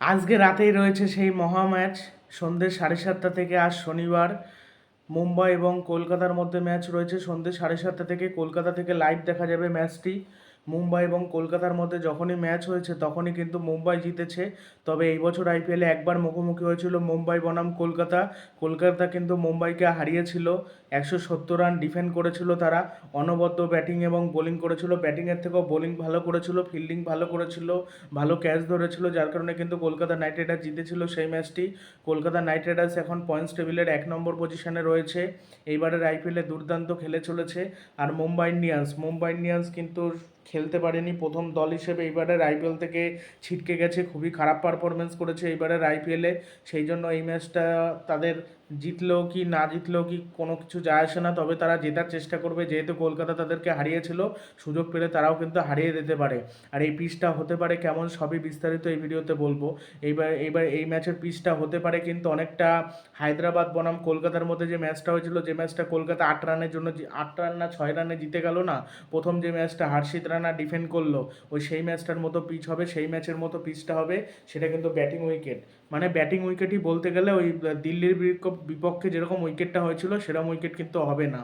আজকে রাতেই রয়েছে সেই মহা ম্যাচ। সন্ধ্যে সাড়ে সাতটা থেকে আজ শনিবার। মুম্বাই এবং কলকাতার মধ্যে ম্যাচ রয়েছে। সন্ধ্যে সাড়ে সাতটা থেকে কলকাতা থেকে লাইভ দেখা যাবে ম্যাচটি। মুম্বাই এবং কলকাতার মধ্যে যখনই ম্যাচ হয়েছে, তখনই কিন্তু মুম্বাই জিতেছে। তবে এই বছর আইপিএলে একবার মুখোমুখি হয়েছিল মুম্বাই বনাম কলকাতা। কলকাতা কিন্তু মুম্বাইকে হারিয়েছিল, একশো সত্তর রান ডিফেন্ড করেছিল তারা। অনবদ্য ব্যাটিং এবং বোলিং করেছিল। ব্যাটিংয়ের থেকেও বোলিং ভালো করেছিল ফিল্ডিং ভালো করেছিল, ভালো ক্যাচ ধরেছিল, যার কারণে কিন্তু কলকাতা নাইট রাইডার্স জিতেছিল সেই ম্যাচটি কলকাতা নাইট রাইডার্স এখন পয়েন্টস টেবিলের এক নম্বর পজিশনে রয়েছে। এইবারের আইপিএলে দুর্দান্ত খেলে চলেছে। আর মুম্বাই ইন্ডিয়ান্স মুম্বাই ইন্ডিয়ান্স কিন্তু খেলতে পারেনি। প্রথম দল হিসেবে এইবারের আইপিএল থেকে ছিটকে গেছে। খুবই খারাপ পারফরমেন্স করেছে এইবারের আইপিএলে সেই জন্য এই ম্যাচটা তাদের জিতলেও কি, না জিতলেও কি কোনো কিছু যায় আসে না। তবে তারা জেতার চেষ্টা করবে। যেহেতু কলকাতা তাদেরকে হারিয়েছিল, সুযোগ পেলে তারাও কিন্তু হারিয়ে দিতে পারে। আর এই পিচটা হতে পারে কেমন সবই বিস্তারিত এই ভিডিওতে বলব। এইবার এইবার এই ম্যাচের পিচটা হতে পারে কিন্তু অনেকটা হায়দ্রাবাদ বনাম কলকাতার মধ্যে যে ম্যাচটা হয়েছিল, যে ম্যাচটা কলকাতা আট রানের জন্য আট রান না ছয় রানে জিতে গেল না, প্রথম যে ম্যাচটা হার্ষিত রানা ডিফেন্ড করল, ওই সেই ম্যাচটার মতো পিচ হবে, সেই ম্যাচের মতো পিচটা হবে, সেটা কিন্তু ব্যাটিং উইকেট। মানে ব্যাটিং উইকেটই বলতে গেলে ওই দিল্লির বিপক্ষে যেরকম উইকেটটা হয়েছিল সেরকম উইকেট কিন্তু হবে না।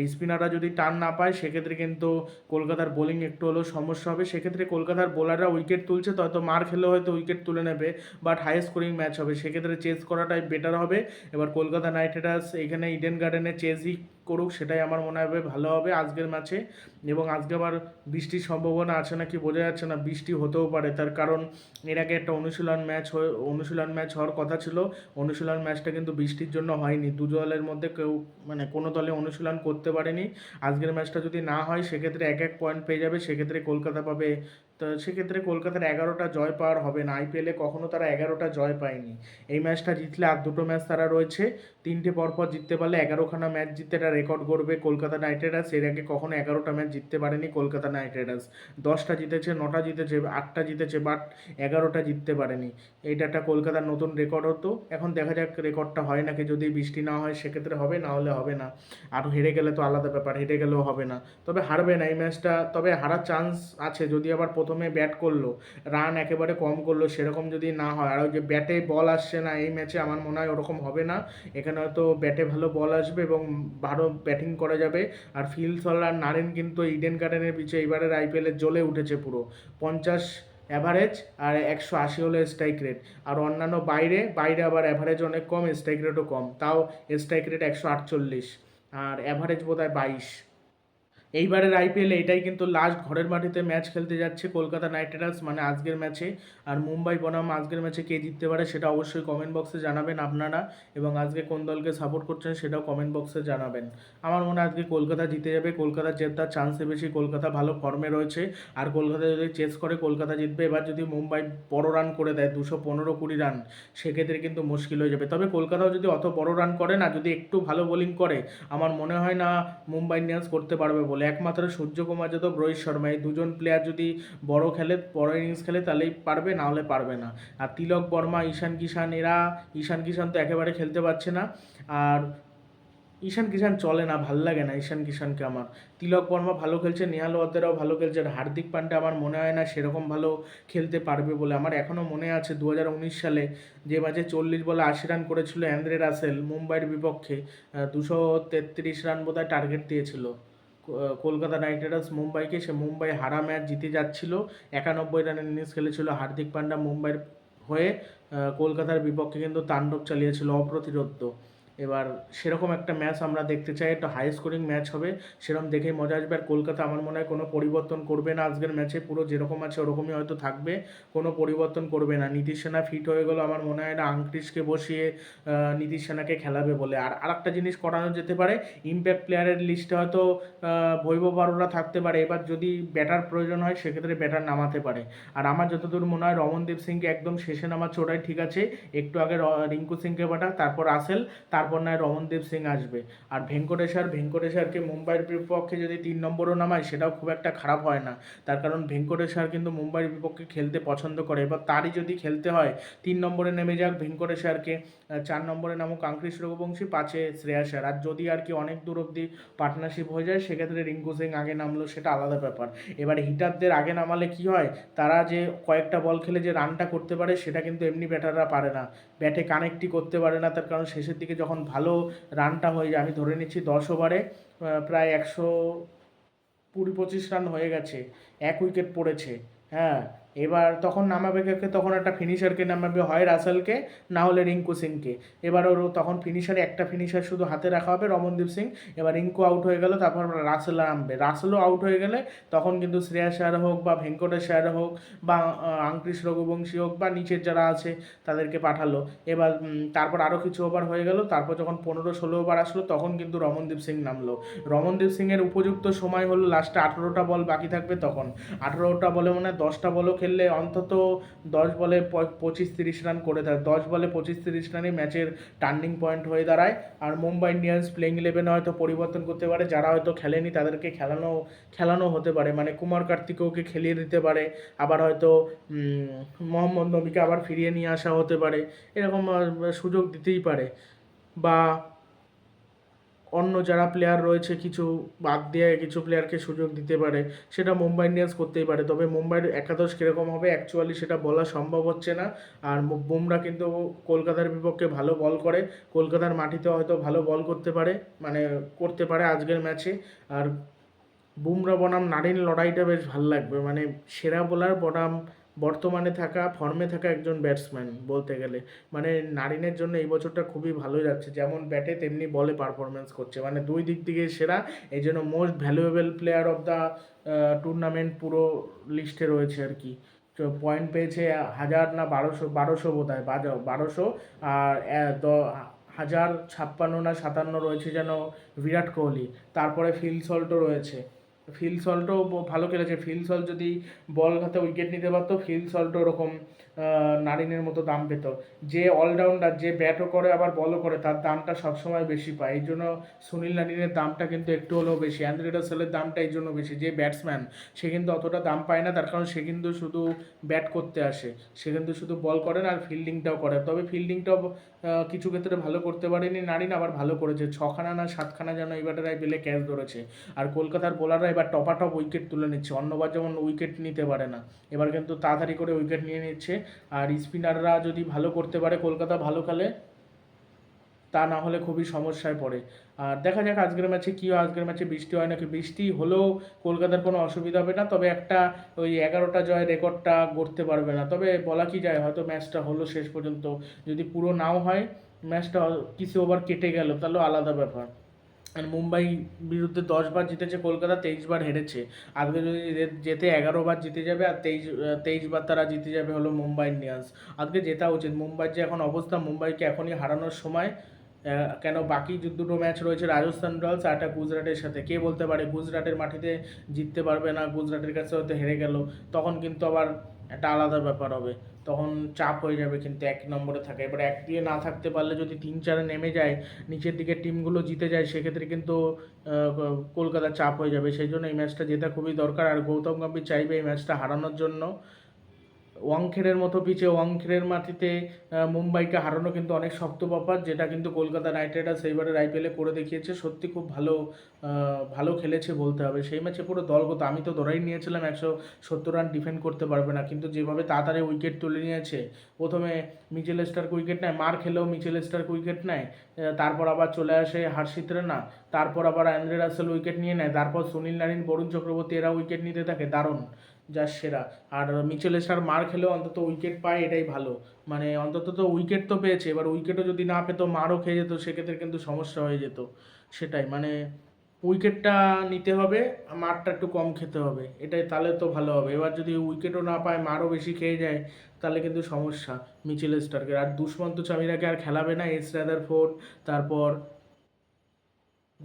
এই স্পিনাররা যদি টার্ন না পায়, সেক্ষেত্রে কিন্তু কলকাতার বোলিং একটু হলেও সমস্যা হবে। সেক্ষেত্রে কলকাতার বোলাররা উইকেট তুলছে, তো হয়তো মার খেলেও হয়তো উইকেট তুলে নেবে বাট হাই স্কোরিং ম্যাচ হবে। সেক্ষেত্রে চেস করাটাই বেটার হবে। এবার কলকাতা নাইট রাইডার্স এখানে ইডেন গার্ডেনে চেসই করুক, সেটাই আমার মনে হবে, ভালো হবে আজকের ম্যাচে। এবং আজকে আবার বৃষ্টির সম্ভাবনা আছে নাকি বোঝা যাচ্ছে না, বৃষ্টি হতেও পারে। তার কারণ এর আগে একটা অনুশীলন ম্যাচ হয়ে, অনুশীলন ম্যাচ হওয়ার কথা ছিল। অনুশীলন ম্যাচটা কিন্তু বৃষ্টির জন্য হয়নি। দু দলের মধ্যে কেউ মানে কোনো দলে অনুশীলন করতে পারেনি। আজকের ম্যাচটা যদি না হয়, সেক্ষেত্রে এক এক পয়েন্ট পেয়ে যাবে। সেক্ষেত্রে কলকাতা পাবে তো সেক্ষেত্রে কলকাতার এগারোটা জয় পাওয়ার হবে না। আইপিএলে কখনো তারা এগারোটা জয় পায়নি। এই ম্যাচটা জিতলে আর দুটো ম্যাচ তারা রয়েছে। তিনটে পরপর জিততে পারলে এগারোখানা ম্যাচ জিততে এটা রেকর্ড করবে কলকাতা নাইট রাইডার্স। এর আগে কখনো এগারোটা ম্যাচ জিততে পারেনি কলকাতা নাইট রাইডার্স। দশটা জিতেছে, নটা জিতেছে, আটটা জিতেছে, বাট এগারোটা জিততে পারেনি। এইটা একটা কলকাতার নতুন রেকর্ড হতো। এখন দেখা যাক রেকর্ডটা হয় নাকি। যদি বৃষ্টি না হয় সেক্ষেত্রে হবে, না হলে হবে না। আর হেরে গেলে তো আলাদা ব্যাপার, হেরে গেলেও হবে না। তবে হারবে না এই ম্যাচটা। তবে হারার চান্স আছে। যদি আবার প্রথমে ব্যাট করল রান একেবারে কম করল, সেরকম যদি না হয়। আর ওই যে ব্যাটে বল আসছে না এই ম্যাচে আমার মনে হয় ওরকম হবে না। এখানে হয়তো ব্যাটে ভালো বল আসবে এবং ভালো ব্যাটিং করা যাবে। আর ফিলসল আর নারেন কিন্তু ইডেন গার্ডেনের পিছিয়ে এবারের আইপিএলে জ্বলে উঠেছে পুরো। পঞ্চাশ অ্যাভারেজ আর একশো আশি হলো স্ট্রাইক রেট আর অন্যান্য বাইরে বাইরে আবার অ্যাভারেজ অনেক কম স্ট্রাইক রেটও কম। তাও স্ট্রাইক রেট একশো আটচল্লিশ। আর অ্যাভারেজ বোধ হয় বাইশ। এইবারের আইপিএলে এটাই কিন্তু লাস্ট ঘরের মাটিতে ম্যাচ খেলতে যাচ্ছে কলকাতা নাইট রাইডার্স মানে আজকের ম্যাচে আর মুম্বাই বনাম আজকের ম্যাচে কে জিততে পারে সেটা অবশ্যই কমেন্ট বক্সে জানাবেন আপনারা। এবং আজকে কোন দলকে সাপোর্ট করছেন সেটাও কমেন্ট বক্সে জানাবেন। আমার মনে হয় আজকে কলকাতা জিতে যাবে। কলকাতা জেতার চান্সে বেশি কলকাতা ভালো ফর্মে রয়েছে। আর কলকাতা যদি চেস করে, কলকাতা জিতবে। এবার যদি মুম্বাই বড় রান করে দেয়, দুশো পনেরো কুড়ি রান সেক্ষেত্রে কিন্তু মুশকিল হয়ে যাবে। তবে কলকাতাও যদি অত বড় রান করে না, যদি একটু ভালো বোলিং করে, আমার মনে হয় না মুম্বাই ইন্ডিয়ান্স করতে পারবে বলে একমাত্র সূর্যকুমার যাদব রোহিত শর্মা, এই দুজন প্লেয়ার যদি বড় খেলে, বড় ইনিংস খেলে, তাহলেই পারবে, না হলে পারবে না। আর তিলক বর্মা, ঈশান কিষান এরা, ঈশান কিষান তো একেবারে খেলতে পারছে না। আর ঈশান কিষান চলে না, ভালো লাগে না ঈশান কিষানকে আমার। তিলক বর্মা ভালো খেলছে, নেহাল ওয়াদেরাও ভালো খেলছে, আর হার্দিক পান্ডে আমার মনে হয় না সেরকম ভালো খেলতে পারবে বলে। আমার এখনও মনে আছে দু হাজার উনিশ সালে যে ম্যাচে চল্লিশ বলে আশি রান করেছিল অ্যান্দ্রে রাসেল, মুম্বাইয়ের বিপক্ষে দুশো তেত্রিশ রান বোধহয় টার্গেট দিয়েছিল। কলকাতা নাইট রাইডার্স মুম্বাইকে, সে মুম্বাই হারা ম্যাচ জিতে যাচ্ছিল। একানব্বই রানের ইনিংস খেলেছিল হার্দিক পান্ডা মুম্বাইয়ের হয়ে। কলকাতার বিপক্ষে কিন্তু তাণ্ডব চালিয়েছিল অপ্রতিরোধ্য। এবার সেরকম একটা ম্যাচ আমরা দেখতে চাই, একটা হাই স্কোরিং ম্যাচ হবে সেরকম দেখেই মজা আসবে। আর কলকাতা আমার মনে হয় কোনো পরিবর্তন করবে না আজকের ম্যাচে পুরো যেরকম আছে ওরকমই হয়তো থাকবে, কোনো পরিবর্তন করবে না। নীতিশ সেনা ফিট হয়ে গেল, আমার মনে হয় না আংক্রিসকে বসিয়ে নীতিশ সেনাকে খেলাবে বলে। আর আরেকটা জিনিস করানো যেতে পারে ইম্প্যাক্ট প্লেয়ারের লিস্টে হয়তো বৈভব বারোরা থাকতে পারে। এবার যদি ব্যাটার প্রয়োজন হয়, সেক্ষেত্রে ব্যাটার নামাতে পারে। আর আমার যতদূর মনে হয় রমনদীপ সিংকে একদম শেষে নামাচ্ছে ওটাই ঠিক আছে। একটু আগে রিঙ্কু সিংকে বাটা তারপর আসেল, তারপর নয় রমনদীপ সিং আসবে। আর ভেঙ্কটেশ্বর ভেঙ্কটেশ্বরকে মুম্বাইয়ের বিপক্ষে যদি তিন নম্বরও নামায়, সেটাও খুব একটা খারাপ হয় না। তার কারণ ভেঙ্কটেশ্বর কিন্তু মুম্বাইয়ের বিপক্ষে খেলতে পছন্দ করে। এবার তারই যদি খেলতে হয়, তিন নম্বরে নেমে যাক ভেঙ্কটেশ্বরকে চার নম্বরে নামুক আঙ্কৃশ রঘুবংশী, পাঁচে শ্রেয়াসার আর যদি আর কি অনেক দূর অবধি পার্টনারশিপ হয়ে যায়, সেক্ষেত্রে রিঙ্কু সিং আগে নামলো, সেটা আলাদা ব্যাপার। এবার হিটারদের আগে নামালে কি হয়, তারা যে কয়েকটা বল খেলে যে রানটা করতে পারে, সেটা কিন্তু এমনি ব্যাটাররা পারে না। ব্যাটে কানেক্টই করতে পারে না, তার কারণ শেষের দিকে যখন ভালো রানটা হয়ে যায়, আমি ধরে নিচ্ছি দশ ওভারে প্রায় একশো কুড়ি পঁচিশ রান হয়ে গেছে, এক উইকেট পড়েছে হ্যাঁ। এবার তখন নামাবে কাকে? তখন একটা ফিনিশারকে নামাবে হয় রাসেলকে না হলে রিঙ্কু সিংকে। এবার ওর তখন ফিনিশারে একটা ফিনিশার শুধু হাতে রাখা হবে রমনদীপ সিং। এবার রিঙ্কু আউট হয়ে গেল তারপর রাসেল নামবে। রাসেলও আউট হয়ে গেলে তখন কিন্তু শ্রেয়া আয়ার হোক বা ভেঙ্কটেশ আয়ার হোক বা আহ, রঘুবংশী হোক বা নিচের যারা আছে তাদেরকে পাঠালো। এবার তারপর আরও কিছু ওভার হয়ে গেল। তারপর যখন পনেরো ষোলো ওভার আসলো তখন কিন্তু রমনদীপ সিং নামলো। রমনদীপ সিংয়ের উপযুক্ত সময় হলো লাস্টে আঠেরোটা বল বাকি থাকবে তখন। আঠেরোটা বলে মানে দশটা বলও খেললে অন্তত দশ বলে পঁচিশ তিরিশ রান করে দেয় দশ বলে পঁচিশ তিরিশ রানই ম্যাচের টার্নিং পয়েন্ট হয়ে দাঁড়ায়। আর মুম্বাই ইন্ডিয়ান্স প্লেইং ইলেভেনে হয়তো পরিবর্তন করতে পারে, যারা হয়তো খেলেনি তাদেরকে খেলানো খেলানো হতে পারে। মানে কুমার কার্তিককে খেলিয়ে দিতে পারে, আবার হয়তো মোহাম্মদ নবীকে আবার ফিরিয়ে নিয়ে আসা হতে পারে। এরকম সুযোগ দিতেই পারে। বা অন্য যারা প্লেয়ার রয়েছে কিছু বাদ দিয়ে কিছু প্লেয়ারকে সুযোগ দিতে পারে, সেটা মুম্বাই ইন্ডিয়ান্স করতেই পারে। তবে মুম্বাইয়ের একাদশ কীরকম হবে? অ্যাকচুয়ালি সেটা বলা সম্ভব হচ্ছে না। আর বুমরা কিন্তু কলকাতার বিপক্ষে ভালো বল করে। কলকাতার মাটিতে হয়তো ভালো বল করতে পারে মানে করতে পারে আজকের ম্যাচে আর বুমরা বনাম নারিন লড়াইটা বেশ ভালো লাগবে। মানে সেরা বোলার বনাম বর্তমানে থাকা ফর্মে থাকা একজন ব্যাটসম্যান বলতে গেলে। মানে নারিনের জন্য এই বছরটা খুবই ভালো যাচ্ছে। যেমন ব্যাটে তেমনি বলে পারফরমেন্স করছে। মানে দুই দিক থেকে সেরা। এই জন্য most valuable player of the tournament পুরো লিস্টে রয়েছে আর কি। পয়েন্ট পেয়েছে হাজার না বারোশো বারোশো বোধ হয় বারোশো। আর হাজার ছাপ্পান্ন না সাতান্ন রয়েছে যেন বিরাট কোহলি। তারপরে ফিল সল্টও রয়েছে। ফিল সল্টও ভালো খেলেছে। ফিল সল্ট যদি বল হাতে উইকেট নিতে পারতো ফিল সল্টও ওরকম নারিনের মতো দাম পেত। যে অলরাউন্ডার যে ব্যাটও করে, আবার বলও করে, তার দামটা সবসময় বেশি পায়। এই জন্য সুনীল নারিনের দামটা কিন্তু একটু হলেও বেশি। অ্যান্দ্রে রাসেলের দামটা এই জন্য বেশি। যে ব্যাটসম্যান সে কিন্তু অতটা দাম পায় না, তার কারণ সে কিন্তু শুধু ব্যাট করতে আসে। সে কিন্তু শুধু বল করে না, আর ফিল্ডিংটাও করে। তবে ফিল্ডিংটাও কিছু ক্ষেত্রে ভালো করতে পারেনি নারিন, আবার ভালো করেছে। ছখানা না সাতখানা যেন এবারের আইপিএলে ক্যাচ ধরেছে। আর কলকাতার বোলাররা এবার টপাটপ উইকেট তুলে নিচ্ছে। অন্যবার যেমন উইকেট নিতে পারে না। এবার কিন্তু তাড়াতাড়ি করে উইকেট নিয়ে নিচ্ছে। আর স্পিনাররা যদি ভালো করতে পারে, কলকাতা ভালো খেলে, তা না হলে খুবই সমস্যায় পড়ে। আর দেখা যাক আজকের ম্যাচে কী হয়, আজকের ম্যাচে বৃষ্টি হয় নাকি? বৃষ্টি হলেও কলকাতার কোনো অসুবিধা হবে না, তবে একটা ওই এগারোটা জয় রেকর্ডটা গড়তে পারবে না। তবে বলা কি যায়, হয়তো ম্যাচটা হলো শেষ পর্যন্ত। যদি পুরো নাও হয়, ম্যাচটা কিছু ওভার কেটে গেল, তাহলে আলাদা ব্যাপার। আর মুম্বাই বিরুদ্ধে দশবার জিতেছে, কলকাতা তেইশ বার হেরেছে। আজকে যদি যেতে এগারো বার জিতে যাবে আর তেইশ তেইশ বার তারা জিতে যাবে হলো মুম্বাই ইন্ডিয়ান্স। আজকে জেতা উচিত। মুম্বাইয়ের যে এখন অবস্থা, মুম্বাইকে এখনই হারানোর সময় কেন বাকি দুটো ম্যাচ রয়েছে, রাজস্থান রয়্যালস আর একটা গুজরাটের সাথে। কে বলতে পারে, গুজরাটের মাটিতে জিততে পারবে না, গুজরাটের কাছে হয়তো হেরে গেল। তখন কিন্তু আবার একটা আলাদা ব্যাপার হবে। তখন চাপ হয়ে যাবে কিন্তু এক নম্বরে থাকে। এবার এক দিয়ে না থাকতে পারলে যদি তিন চারে নেমে যায়, নিচের দিকে টিমগুলো জিতে যায়, সেক্ষেত্রে কিন্তু কলকাতা চাপ হয়ে যাবে। সেই জন্য এই ম্যাচটা জেতা খুবই দরকার। আর গৌতম গম্ভীর চাইবে এই ম্যাচটা হারানোর জন্য। ওয়াংখেড়ের মতো পিচে ওয়াংখেড়ের মাটিতে মুম্বাইকে হারানো কিন্তু অনেক শক্ত ব্যাপার, যেটা কিন্তু কলকাতা নাইট রাইডার্স এইবারের আইপিএলে করে দেখিয়েছে। সত্যি খুব ভালো ভালো খেলেছে বলতে হবে। সেই ম্যাচে পুরো দলগত আমি তো ধরেই নিয়েছিলাম একশো সত্তর রান ডিফেন্ড করতে পারবে না, কিন্তু যেভাবে তাড়াতাড়ি উইকেট তুলে নিয়েছে, প্রথমে মিচেল স্টার্ক উইকেট নেয়, মার খেলেও মিচেল স্টার্ক উইকেট নেয় তারপর আবার চলে আসে হার্ষিত রানা, তারপর আবার অ্যান্ড্রে রাসেল উইকেট নিয়ে নেয়, তারপর সুনীল নারিন, বরুণ চক্রবর্তী এরা উইকেট নিতে থাকে, দারুণ। যা সেরা। আর মিচেল স্টার মার খেলেও অন্তত উইকেট পায়, এটাই ভালো। মানে অন্তত তো উইকেট তো পেয়েছে, এবার উইকেটও যদি না পেতো, মারও খেয়ে যেত, সেক্ষেত্রে কিন্তু সমস্যা হয়ে যেত। সেটাই মানে উইকেটটা নিতে হবে, মারটা একটু কম খেতে হবে, এটাই তাহলে তো ভালো হবে। এবার যদি উইকেটও না পায়, মারও বেশি খেয়ে যায়, তাহলে কিন্তু সমস্যা মিচেল স্টার্কের আর দুষ্মন্ত চামিরাকে আর খেলাবে না এস রাদার ফোর্ড তারপর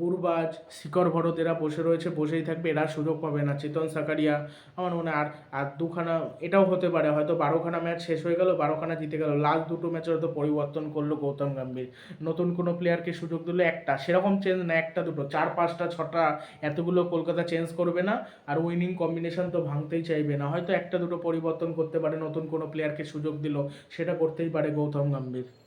গুরবাজ শিকর ভরত এরা বসে রয়েছে, বসেই থাকবে, এরা সুযোগ পাবে না। চেতন, সাকারিয়া, আমার মনে হয় আর আর দুখানা, এটাও হতে পারে, হয়তো বারোখানা ম্যাচ শেষ হয়ে গেল, বারোখানা জিতে গেল। লাস্ট দুটো ম্যাচের হয়তো পরিবর্তন করল গৌতম গম্ভীর। নতুন কোনো প্লেয়ারকে সুযোগ দিল একটা, সেরকম চেঞ্জ না, একটা দুটো, চার, পাঁচটা, ছটা, এতগুলো কলকাতা চেঞ্জ করবে না, আর উইনিং কম্বিনেশন তো ভাঙতেই চাইবে না। হয়তো একটা দুটো পরিবর্তন করতে পারে, নতুন কোনো প্লেয়ারকে সুযোগ দিল, সেটা করতেই পারে গৌতম গম্ভীর।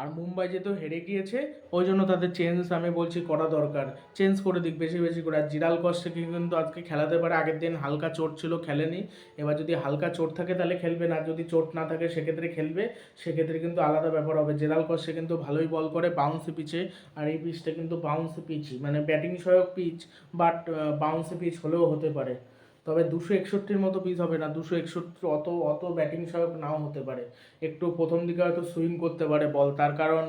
আর মুম্বাই যেহেতু হেরে গিয়েছে, ওই জন্য তাদের চেঞ্জ আমি বলছি করা দরকার। চেঞ্জ করে দিক, বেশি বেশি করে। আর জিরাল কস্টকে কিন্তু আজকে খেলাতে পারে। আগের দিন হালকা চোট ছিল, খেলেনি। এবার যদি হালকা চোট থাকে তাহলে খেলবে না। যদি চোট না থাকে সেক্ষেত্রে খেলবে। সেক্ষেত্রে কিন্তু আলাদা ব্যাপার হবে। জেরাল কস্টে কিন্তু ভালোই বল করে বাউন্সি পিচে আর এই পিচটা কিন্তু বাউন্সি পিচই মানে ব্যাটিং সহায়ক পিচ বাট বাউন্সি পিচ হলেও হতে পারে। তবে দুশো একষট্টির মতো পিস হবে না। দুশো একষট্টি অত অত ব্যাটিং সহায়ক নাও হতে পারে। একটু প্রথম দিকে হয়তো সুইং করতে পারে বল তার কারণ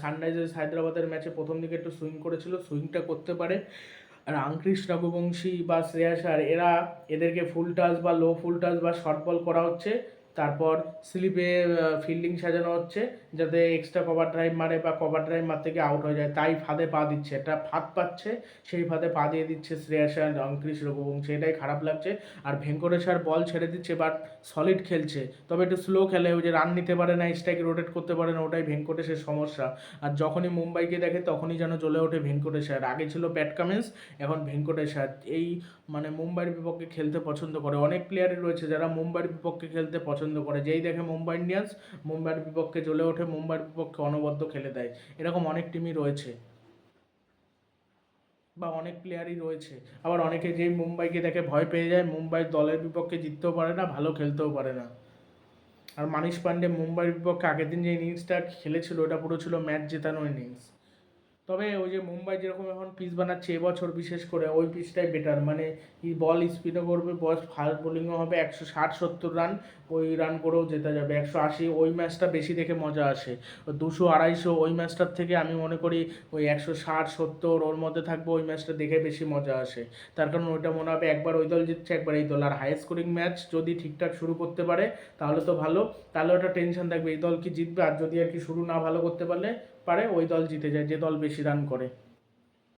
সানরাইজার্স হায়দ্রাবাদের ম্যাচে প্রথম দিকে একটু সুইং করেছিল সুইংটা করতে পারে। আর আঙ্ক্রিস রঘুবংশী বা শ্রেয়াসার এরা এদেরকে ফুল টাচ বা লো ফুল টাচ বা শর্ট বল করা হচ্ছে। তারপর স্লিপে ফিল্ডিং সাজানো হচ্ছে যাতে এক্সট্রা কভার ড্রাইভ মারে বা কভার ড্রাইভ মারতে গিয়ে আউট হয়ে যায়। তাই ফাঁদে পা দিচ্ছে। এটা ফাঁদ পাচ্ছে, সেই ফাঁদে পা দিয়ে দিচ্ছে শ্রেয়াসার অঙ্কৃশ রঘুবংশী। এটাই খারাপ লাগছে। আর ভেঙ্কটেশ্বর বল ছেড়ে দিচ্ছে বাট সলিড খেলছে। তবে একটু স্লো খেলে, ওই যে রান নিতে পারে না স্ট্রাইক রোটেট করতে পারে না, ওটাই ভেঙ্কটেশের সমস্যা। আর যখনই মুম্বাইকে দেখে, তখনই যেন জ্বলে ওঠে ভেঙ্কটেশ্বর আগে ছিল প্যাট কামিন্স এখন ভেঙ্কটেশ্বর এই মানে মুম্বাইয়ের বিপক্ষে খেলতে পছন্দ করে। অনেক প্লেয়ারই রয়েছে যারা মুম্বাইয়ের বিপক্ষে খেলতে পছন্দ করে। যেই দেখে মুম্বাই ইন্ডিয়ান্স, মুম্বাইয়ের বিপক্ষে জ্বলে ওঠে, মুম্বাইয়ের বিপক্ষে অনবদ্য খেলে দেয়। এরকম অনেক টিমই রয়েছে। বা অনেক প্লেয়ারই রয়েছে। আবার অনেকে যেই মুম্বাইকে দেখে ভয় পেয়ে যায়, মুম্বাই দলের বিপক্ষে জিততেও পারে না, ভালো খেলতেও পারে না। আর মানিশ পান্ডে মুম্বাইয়ের বিপক্ষে আগের দিন যে ইনিংসটা খেলেছিল, ওটা পুরো ছিল ম্যাচ জেতানো ইনিংস তবে ওই যে মুম্বাই যেরকম এখন পিচ বানাচ্ছে এবছর বিশেষ করে ওই পিচটাই বেটার মানে বল স্পিডও করবে বল ফাস্ট বোলিংও হবে একশো ষাট, সত্তর রান ওই রান করেও জেতা যাবে। একশো আশি, ওই ম্যাচটা বেশি দেখে মজা আসে। দুশো আড়াইশো, ওই ম্যাচটার থেকে আমি মনে করি ওই একশো ষাট, সত্তর, ওর মধ্যে থাকবে ওই ম্যাচটা দেখে বেশি মজা আসে। তার কারণ ওইটা মনে হবে একবার ওই দল জিতছে, একবার এই দল। আর হাই স্কোরিং ম্যাচ যদি ঠিকঠাক শুরু করতে পারে, তাহলে তো ভালো। তাহলে ওটা টেনশন থাকবে, এই দল কি জিতবে? আর যদি আর কি শুরু না ভালো করতে পারলে পারে ওই দল জিতে যায় যে দল বেশি রান করে।